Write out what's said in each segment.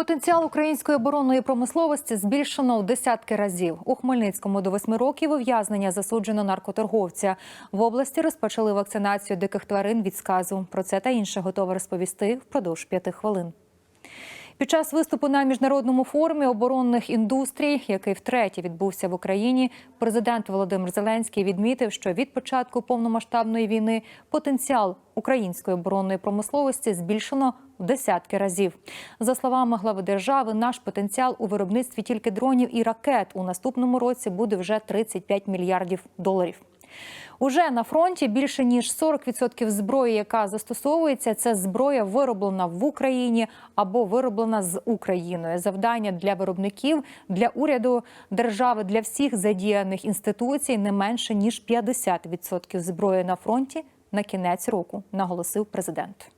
Потенціал української оборонної промисловості збільшено в десятки разів. У Хмельницькому до восьми років ув'язнення засуджено наркоторговця. В області розпочали вакцинацію диких тварин від сказу. Про це та інше готова розповісти впродовж п'яти хвилин. Під час виступу на міжнародному форумі оборонних індустрій, який втретє відбувся в Україні, президент Володимир Зеленський відмітив, що від початку повномасштабної війни потенціал української оборонної промисловості збільшено в десятки разів. За словами глави держави, наш потенціал у виробництві тільки дронів і ракет у наступному році буде вже 35 мільярдів доларів. Уже на фронті більше ніж 40% зброї, яка застосовується, це зброя вироблена в Україні або вироблена з Україною. Завдання для виробників, для уряду держави, для всіх задіяних інституцій не менше ніж 50% зброї на фронті на кінець року, наголосив президент.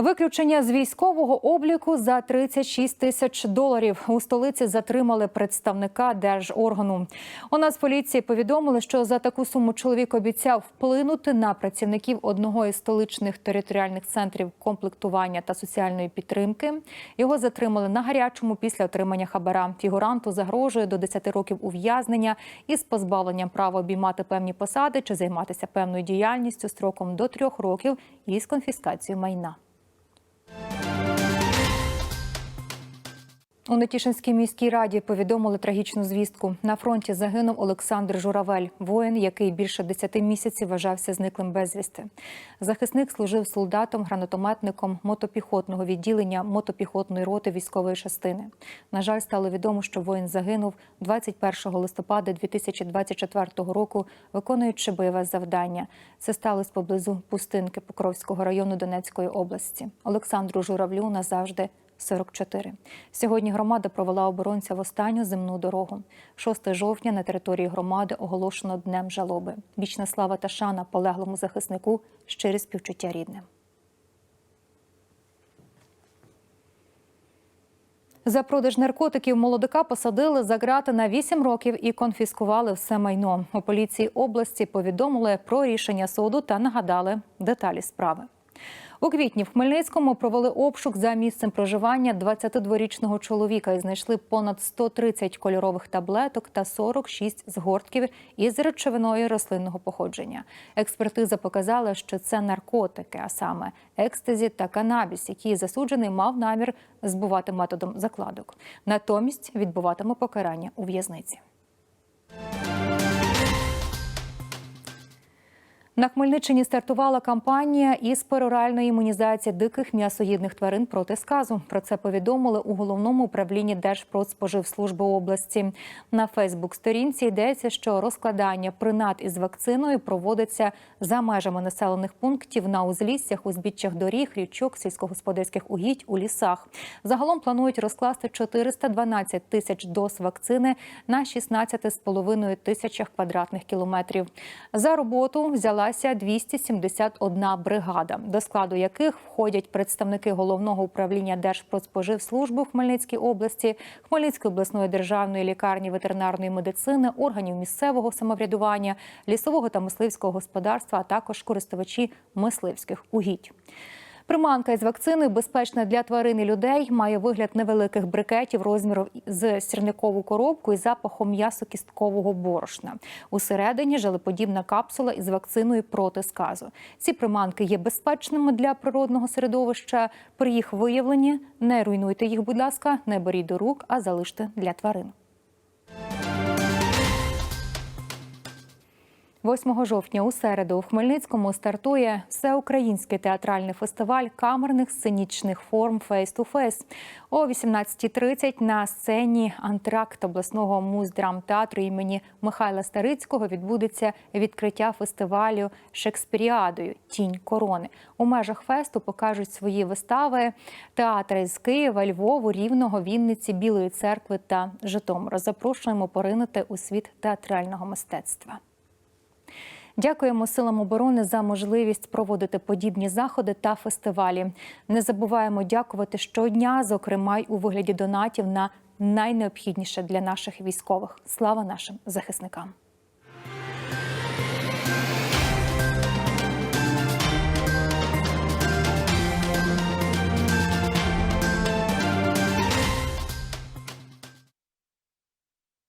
Виключення з військового обліку за 36 тисяч доларів у столиці затримали представника держоргану. У нас поліції повідомили, що за таку суму чоловік обіцяв вплинути на працівників одного із столичних територіальних центрів комплектування та соціальної підтримки. Його затримали на гарячому після отримання хабара. Фігуранту загрожує до 10 років ув'язнення із позбавленням права обіймати певні посади чи займатися певною діяльністю строком до трьох років із конфіскацією майна. У Нетішинській міській раді повідомили трагічну звістку. На фронті загинув Олександр Журавель, воїн, який більше 10 місяців вважався зниклим безвісти. Захисник служив солдатом, гранатометником мотопіхотного відділення мотопіхотної роти військової частини. На жаль, стало відомо, що воїн загинув 21 листопада 2024 року, виконуючи бойове завдання. Це сталося поблизу пустинки Покровського району Донецької області. Олександру Журавлю назавжди 44. Сьогодні громада провела оборонця в останню земну дорогу. 6 жовтня на території громади оголошено днем жалоби. Вічна слава та шана полеглому захиснику, щирі співчуття рідним. За продаж наркотиків молодика посадили за грати на 8 років і конфіскували все майно. У поліції області повідомили про рішення суду та нагадали деталі справи. У квітні в Хмельницькому провели обшук за місцем проживання 22-річного чоловіка і знайшли понад 130 кольорових таблеток та 46 згортків із речовиною рослинного походження. Експертиза показала, що це наркотики, а саме екстазі та канабіс, які засуджений мав намір збувати методом закладок. Натомість відбуватиме покарання у в'язниці. На Хмельниччині стартувала кампанія із пероральної імунізації диких м'ясоїдних тварин проти сказу. Про це повідомили у головному управлінні Держпродспоживслужби області. На Фейсбук-сторінці йдеться, що розкладання принад із вакциною проводиться за межами населених пунктів на узліссях, узбіччях доріг, річок, сільськогосподарських угідь у лісах. Загалом планують розкласти 412 тисяч доз вакцини на 16,5 тисячах квадратних кілометрів. За роботу взяла взялася 271 бригада, до складу яких входять представники головного управління Держпродспоживслужби в Хмельницькій області, Хмельницької обласної державної лікарні ветеринарної медицини, органів місцевого самоврядування, лісового та мисливського господарства, а також користувачі мисливських угідь. Приманка із вакциною безпечна для тварин і людей, має вигляд невеликих брикетів розміру з сірникову коробку і запахом м'ясо-кісткового борошна. Усередині желеподібна капсула із вакциною проти сказу. Ці приманки є безпечними для природного середовища. При їх виявленні не руйнуйте їх, будь ласка, не беріть до рук, а залиште для тварин. 8 жовтня у середу у Хмельницькому стартує всеукраїнський театральний фестиваль камерних сценічних форм «Фейс ту Фейс». О 18.30 на сцені антракт обласного муздрамтеатру імені Михайла Старицького відбудеться відкриття фестивалю Шекспіріадою Тінь корони. У межах фесту покажуть свої вистави театри з Києва, Львову, Рівного, Вінниці, Білої церкви та Житомира. Запрошуємо поринути у світ театрального мистецтва. Дякуємо силам оборони за можливість проводити подібні заходи та фестивалі. Не забуваємо дякувати щодня, зокрема й у вигляді донатів на найнеобхідніше для наших військових. Слава нашим захисникам.